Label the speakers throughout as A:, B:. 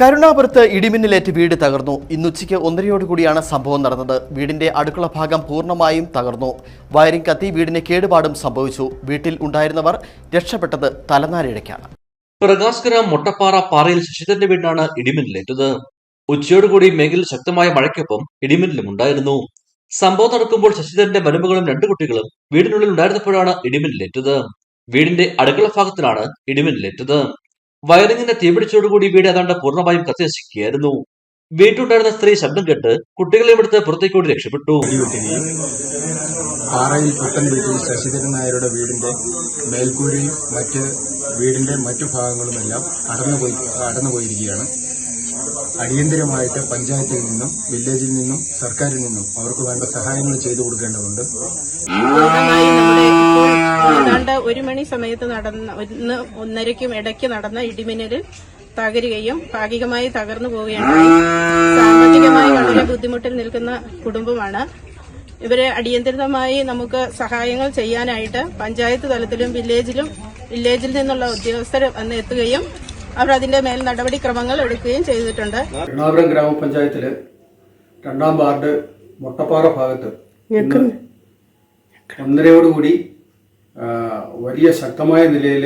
A: കരുണാപുരത്ത് ഇടിമിന്നലേറ്റ് വീട് തകർന്നു. ഇന്നുച്ചയ്ക്ക് ഒന്നരയോടുകൂടിയാണ് സംഭവം നടന്നത്. വീടിന്റെ അടുക്കള ഭാഗം പൂർണമായും തകർന്നു. വയറിംഗ് കത്തി വീടിന് കേടുപാടും സംഭവിച്ചു. വീട്ടിൽ ഉണ്ടായിരുന്നവർ രക്ഷപ്പെട്ടത് തലനാരിഴയ്ക്കാണ്.
B: പ്രകാശ്കര മൊട്ടപ്പാറ പാറയിൽ ശശിധരന്റെ വീടാണ് ഇടിമിന്നലേറ്റത്. ഉച്ചയോടുകൂടി മേഖലയിൽ ശക്തമായ മഴയ്ക്കൊപ്പം ഇടിമിന്നലും ഉണ്ടായിരുന്നു. സംഭവം നടക്കുമ്പോൾ ശശിധരന്റെ മരുമകളും രണ്ടു കുട്ടികളും വീടിനുള്ളിൽ ഉണ്ടായിരുന്നപ്പോഴാണ് ഇടിമിന്നലേറ്റത്. വീടിന്റെ അടുക്കള ഭാഗത്തിലാണ് ഇടിമിന്നലേറ്റത്. വയറിങ്ങിന്റെ തീപിടിച്ചോടുകൂടി വീട് ഏതാണ്ട് പൂർണമായും കത്തിനശിക്കുകയായിരുന്നു വീട്ടിലുണ്ടായിരുന്ന സ്ത്രീ ശബ്ദം കേട്ട് കുട്ടികളെയും എടുത്ത് പുറത്തേക്കോടി രക്ഷപ്പെട്ടു.
C: പാറയിൽ പുത്തൻ വീട്ടിൽ ശശിധരൻ നായരുടെ വീടിന്റെ മേൽക്കൂരയും മറ്റ് വീടിന്റെ മറ്റു ഭാഗങ്ങളുമെല്ലാം അടന്നുപോയി അടന്നുപോയിരിക്കുകയാണ് അടിയന്തരമായിട്ട് പഞ്ചായത്തിൽ നിന്നും വില്ലേജിൽ നിന്നും സർക്കാരിൽ നിന്നും അവർക്ക് വേണ്ട സഹായങ്ങൾ ചെയ്തു കൊടുക്കേണ്ടതുണ്ട്.
D: ഒരു മണി സമയത്ത് നടന്ന ഒന്ന് ഒന്നരയ്ക്കും ഇടയ്ക്ക് നടന്ന ഇടിമിന്നലിൽ തകരുകയും ഭാഗികമായി തകർന്നു പോവുകയാണ്. സാമ്പത്തികമായി വളരെ ബുദ്ധിമുട്ടിൽ നിൽക്കുന്ന കുടുംബമാണ്. ഇവരെ അടിയന്തരമായി നമുക്ക് സഹായങ്ങൾ ചെയ്യാനായിട്ട് പഞ്ചായത്ത് തലത്തിലും വില്ലേജിലും വില്ലേജിൽ നിന്നുള്ള ഉദ്യോഗസ്ഥർ വന്ന് എത്തുകയും അവർ അതിന്റെ മേൽ നടപടിക്രമങ്ങൾ എടുക്കുകയും ചെയ്തിട്ടുണ്ട്.
E: എറണാകുളം ഗ്രാമപഞ്ചായത്തിൽ രണ്ടാം വാർഡ് മുട്ടപ്പാറ ഭാഗത്ത് ഒന്നരയോടുകൂടി വലിയ ശക്തമായ നിലയിൽ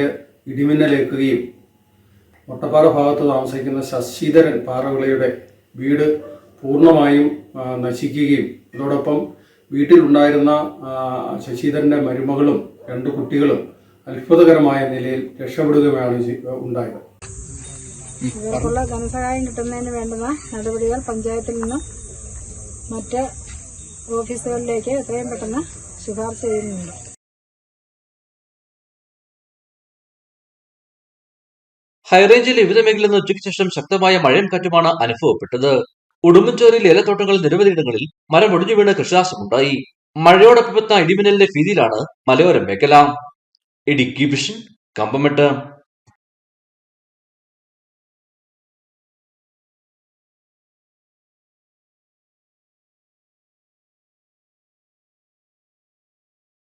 E: ഇടിമിന്നലേക്കുകയും മുട്ടപ്പാറ ഭാഗത്ത് താമസിക്കുന്ന ശശിധരൻ പാറവിളയുടെ വീട് പൂർണമായും നശിക്കുകയും അതോടൊപ്പം വീട്ടിലുണ്ടായിരുന്ന ശശിധരന്റെ മരുമകളും രണ്ട് കുട്ടികളും അത്ഭുതകരമായ നിലയിൽ രക്ഷപ്പെടുകയാണ് ഉണ്ടായത്.
F: ഇവർക്കുള്ള ധനസഹായം കിട്ടുന്നതിന് വേണ്ടുന്ന നടപടികൾ പഞ്ചായത്തിൽ നിന്നും മറ്റ് ഓഫീസുകളിലേക്ക് എത്രയും പെട്ടെന്ന് ശുപാർശ ചെയ്യുന്നുണ്ട്.
B: ഹൈറേഞ്ചിലെ വിവിധ മേഖലയിൽ നിന്ന് ഉച്ചയ്ക്ക് ശേഷം ശക്തമായ മഴയും കാറ്റുമാണ് അനുഭവപ്പെട്ടത്. ഉടുമ്പൻചോറിൽ ഏലത്തോട്ടങ്ങളിൽ നിരവധിയിടങ്ങളിൽ മരം ഒടിഞ്ഞു വീണ് കൃഷിനാശമുണ്ടായി. മഴയോടൊപ്പം ഇടിമിന്നലിന്റെ ഭീതിയിലാണ് മലയോര മേഖല. ഇടുക്കി വിഷൻ കമ്പമെട്ട്